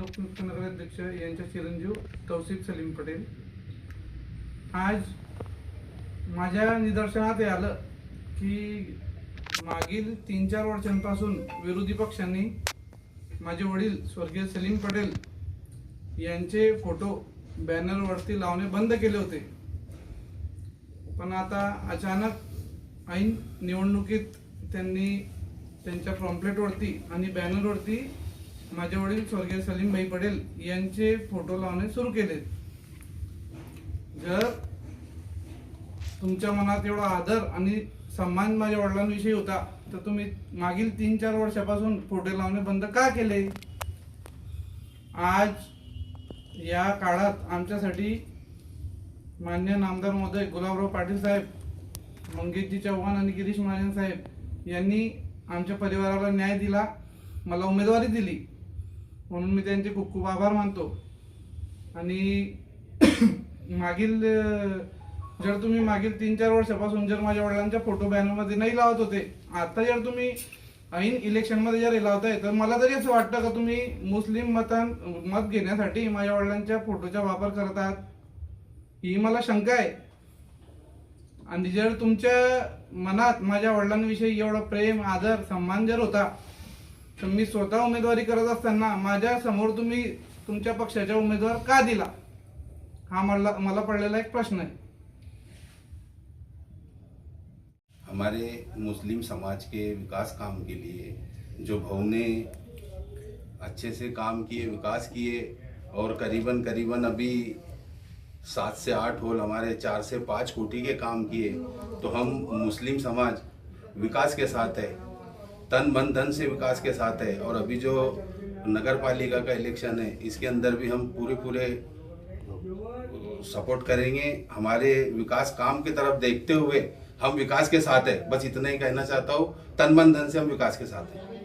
अध्यक्ष यांच्या चिरंजीव तौसिफ सलीम पटेल. आज माझ्या निदर्शनात हे आलं की मागील तीन चार वर्षांपासून विरोधी पक्षांनी माझे वडील स्वर्गीय सलीम पटेल यांचे फोटो बॅनरवरती लावणे बंद केले होते. पण आता अचानक ऐन निवडणुकीत त्यांनी त्यांच्या पॉम्पलेटवरती आणि बॅनरवरती माझे वडील स्वर्गीय सलीम भाई पटेल यांचे फोटो लावणे सुरू केले जर तुमच्या मनात एवढा आदर आणि सन्मान माझ्या वडिलांविषयी होता तर तुम्ही मागील तीन चार वर्षापासून फोटो लावणे बंद का केले? आज या काळात आमच्यासाठी मान्य नामदार महोदय गुलाबराव पाटील साहेब मंगेशजी चव्हाण आणि गिरीश महाजन साहेब यांनी आमच्या परिवाराला न्याय दिला मला उमेदवारी दिली. म्हणून मी त्यांचे खूप खूप आभार मानतो. आणि मागील जर तुम्ही मागील तीन चार वर्षापासून जर माझ्या वडिलांच्या फोटो बॅनरमध्ये नाही लावत होते आता जर तुम्ही ऐन इलेक्शनमध्ये जर हे लावताय तर मला तरी असं वाटतं का तुम्ही मुस्लिम मतां मत घेण्यासाठी माझ्या वडिलांच्या फोटोचा वापर करत आहात? ही मला शंका आहे. आणि जर तुमच्या मनात माझ्या वडिलांविषयी एवढा प्रेम आदर सन्मान जर होता तर मी स्वतः उमेदवारी करत असताना माझ्यासमोर तुम्ही तुमच्या पक्षाचा उमेदवार का दिला? हा मला मला पडलेला एक प्रश्न आहे. हमारे मुस्लिम समाज के विकास काम के लिए जो भाव ने अच्छे से काम किए विकास किए और करीबन करीबन अभी सात से आठ होल हमारे चार से पाँच कोटी के काम किए तो हम मुस्लिम समाज विकास के साथ है। तन मन धन से विकास के साथ है। और अभी जो नगर पालिका का इलेक्शन है, इसके अंदर भी हम पूरे पूरे सपोर्ट करेंगे। हमारे विकास काम की तरफ़ देखते हुए हम विकास के साथ है। बस इतना ही कहना चाहता हूँ, तन मन धन से हम विकास के साथ हैं।